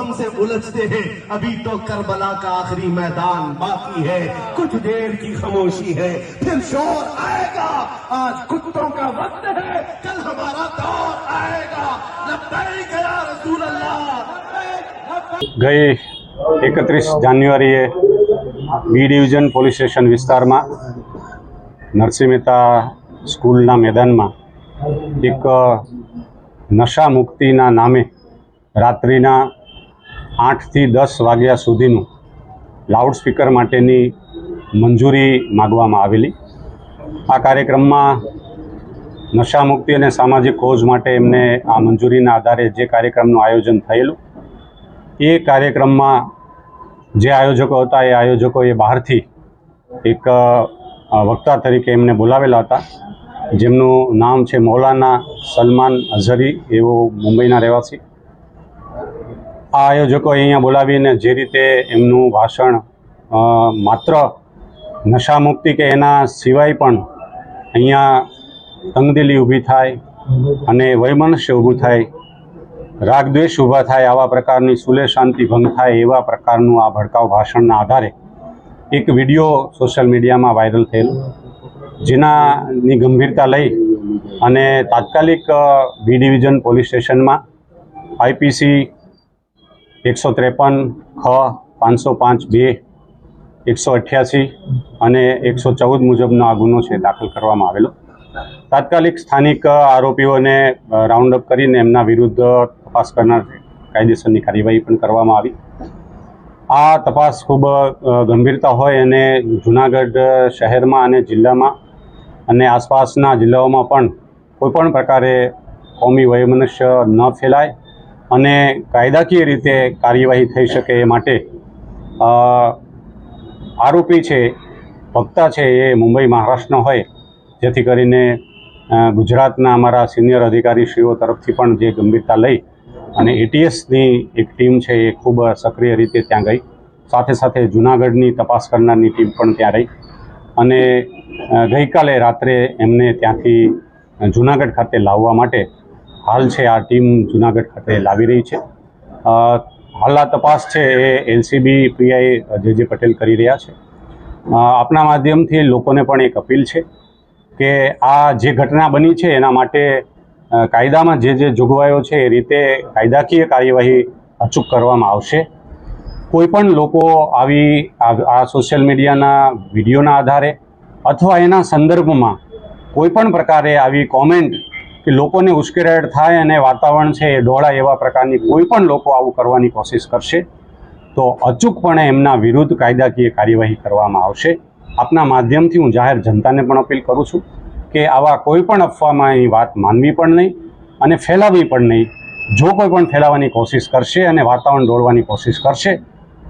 हमसे उलझते हैं अभी तो करबला का आखिरी मैदान बाकी है कुछ देर की खामोशी है फिर शोर आएगा आज कुत्तों का वक्त है कल हमारा दौर आएगा लब्बैक या रसूल अल्लाह ગઈ એકત્રીસ જાન્યુઆરીએ બી ડિવિઝન પોલીસ સ્ટેશન વિસ્તારમાં નરસિંહ મહેતા સ્કૂલના મેદાનમાં એક નશા મુક્તિના નામે રાત્રિના આઠથી દસ વાગ્યા સુધીનું લાઉડસ્પીકર માટેની મંજૂરી માગવામાં આવેલી. આ કાર્યક્રમમાં નશા મુક્તિ અને સામાજિક ખોજ માટે એમને આ મંજૂરીના આધારે જે કાર્યક્રમનું આયોજન થયેલું, એ કાર્યક્રમમાં જે આયોજકો હતા, એ આયોજકોએ બહારથી એક વક્તા તરીકે એમને બોલાવેલા હતા, જેમનું નામ છે મૌલાના સલમાન અઝરી એવો મુંબઈના રહેવાસી. આ આયોજકોએ અહીંયા બોલાવીને જે રીતે એમનું ભાષણ માત્ર નશામુક્તિ કે એના સિવાય પણ અહીંયા તંગદિલી ઊભી થાય અને વૈમનસ્ય ઊભું થાય, રાગદ્વેષ ઊભા થાય, આવા પ્રકારની સુલે શાંતિ ભંગ થાય એવા પ્રકારનું આ ભડકાઉ ભાષણના આધારે એક વીડિયો સોશિયલ મીડિયામાં વાયરલ થયેલો. જેનાની ગંભીરતા લઈ અને તાત્કાલિક બી ડિવિઝન પોલીસ સ્ટેશનમાં આઈપીસી એકસો ત્રેપન ખ પાંચસો પાંચ બે, એકસો અઠ્યાસી અને એકસો ચૌદ મુજબનો આ ગુનો છે, દાખલ કરવામાં આવેલો. તાત્કાલિક સ્થાનિક આરોપીઓને રાઉન્ડ અપ કરીને એમના વિરુદ્ધ તપાસ કરનાર કાયદેસરની કાર્યવાહી પણ કરવામાં આવી. આ તપાસ ખૂબ ગંભીરતા હોય અને જુનાગઢ શહેરમાં અને જિલ્લામાં અને આસપાસના જિલ્લાઓમાં પણ કોઈપણ પ્રકારે કોમી વયમનુષ્ય ન ફેલાય. અને કાયદાકીય રીતે કાર્યવાહી થઈ શકે એ માટે આરોપી છે, વક્તા છે એ મુંબઈ મહારાષ્ટ્રનો હોય. જેથી કરીને ગુજરાતના અમારા સિનિયર અધિકારીશ્રીઓ તરફથી પણ જે ગંભીરતા લઈ અને એટીએસની એક ટીમ છે એ ખૂબ સક્રિય રીતે ત્યાં ગઈ. સાથે સાથે જુનાગઢની તપાસ કરનારની ટીમ પણ ત્યાં રહી. અને ગઈકાલે રાત્રે એમને ત્યાંથી જુનાગઢ ખાતે લાવવા માટે હાલ છે આ ટીમ જુનાગઢ ખાતે લાવી રહી છે. હાલના તપાસ છે એ એલસીબી પીઆઈ જે પટેલ કરી રહ્યા છે. આપના માધ્યમથી લોકોને પણ એક અપીલ છે કે આ જે ઘટના બની છે એના માટે કાયદામાં જે જે જોગવાઈઓ છે એ રીતે કાયદાકીય કાર્યવાહી અચૂક કરવામાં આવશે. કોઈ પણ લોકો આવી આ સોશિયલ મીડિયાના વિડીયોના આધારે અથવા એના સંદર્ભમાં કોઈ પણ પ્રકારે આવી કોમેન્ટ કે લોકોને ઉશ્કેરાટ થાય અને વાતાવરણ છે એ ડોળાય એવા પ્રકારની કોઈ પણ લોકો આવું કરવાની કોશિશ કરશે, તો અચૂકપણે એમના વિરુદ્ધ કાયદાકીય કાર્યવાહી કરવામાં આવશે. આપના માધ્યમથી હું જાહેર જનતાને પણ અપીલ કરું છું કે આવા કોઈ પણ અફવામાં એ વાત માનવી પણ નહીં અને ફેલાવવી પણ નહીં. જો કોઈ પણ ફેલાવવાની કોશિશ કરશે અને વાતાવરણ દોડવાની કોશિશ કરશે,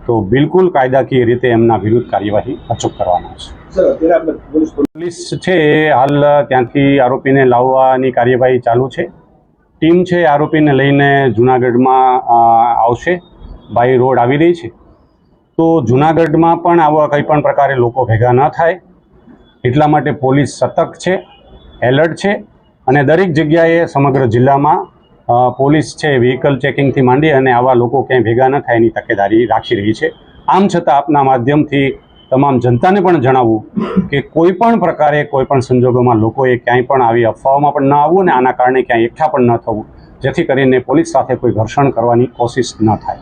તો બિલકુલ કાયદાકીય રીતે એમના વિરુદ્ધ કાર્યવાહી અચૂક કરવામાં આપણે પોલીસ છે એ હાલ ત્યાંથી આરોપીને લાવવાની કાર્યવાહી ચાલુ છે. ટીમ છે, આરોપીને લઈને જુનાગઢમાં આવશે. બાય રોડ આવી રહી છે. તો જુનાગઢમાં પણ આવા કંઈ પણ પ્રકારે લોકો ભેગા ન થાય. એટલા માટે પોલીસ સતર્ક છે, એલર્ટ છે, અને દરેક જગ્યાએ સમગ્ર જિલ્લામાં પોલીસ છે વ્હીકલ ચેકિંગથી માંડી અને આવા લોકો ક્યાંય ભેગા ન થાય એની તકેદારી રાખી રહી છે. આમ છતાં આપના માધ્યમથી તમામ જનતાને પણ જણાવવું કે કોઈ પણ પ્રકારે કોઈ પણ સંજોગોમાં લોકોએ ક્યાંય પણ આવી અફવાઓમાં પણ ન આવવું અને આના કારણે ક્યાંય એકઠા પણ ન થવું. જેથી કરીને પોલીસ સાથે કોઈ ઘર્ષણ કરવાની કોશિશ ન થાય.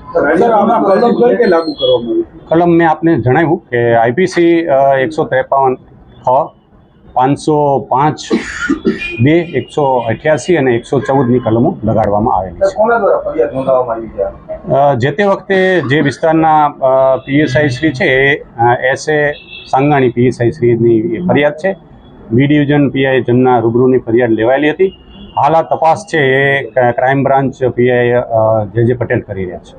કલમ મેં આપને જણાવ્યું કે આઈપીસી એકસો ત્રેપન છ પાંચસો પાંચ બે એકસો અઠ્યાસી અને એકસો ચૌદની કલમો લગાડવામાં આવેલી છે. જે તે વખતે જે વિસ્તારના પીએસઆઈ શ્રી છે A S A Sangani PSI શ્રીની ફરિયાદ છે. બી ડિવિઝન પીઆઈ જમના રૂબરૂની ફરિયાદ લેવાયેલી હતી. હાલ આ તપાસ છે એ ક્રાઇમ બ્રાન્ચ પીઆઈ જે જે પટેલ કરી રહ્યા છે.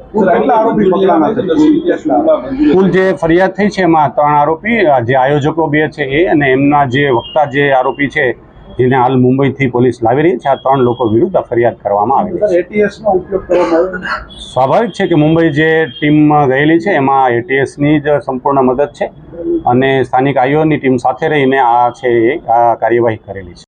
છે? કુલ જે ફરિયાદ થઈ છે એમાં ત્રણ આરોપી જે આયોજકો બે છે એ અને એમના જે વક્તા જે આરોપી છે જેને હાલ મુંબઈથી પોલીસ લાવી રહી છે આ ત્રણ લોકો વિરુદ્ધ ફરિયાદ કરવામાં આવી આવ્યો સ્વાભાવિક છે કે મુંબઈ જે ટીમ ગયેલી છે એમાં એટીએસની જ સંપૂર્ણ મદદ છે અને સ્થાનિક આઈઓની ટીમ સાથે રહીને આ છે એ કાર્યવાહી કરેલી છે.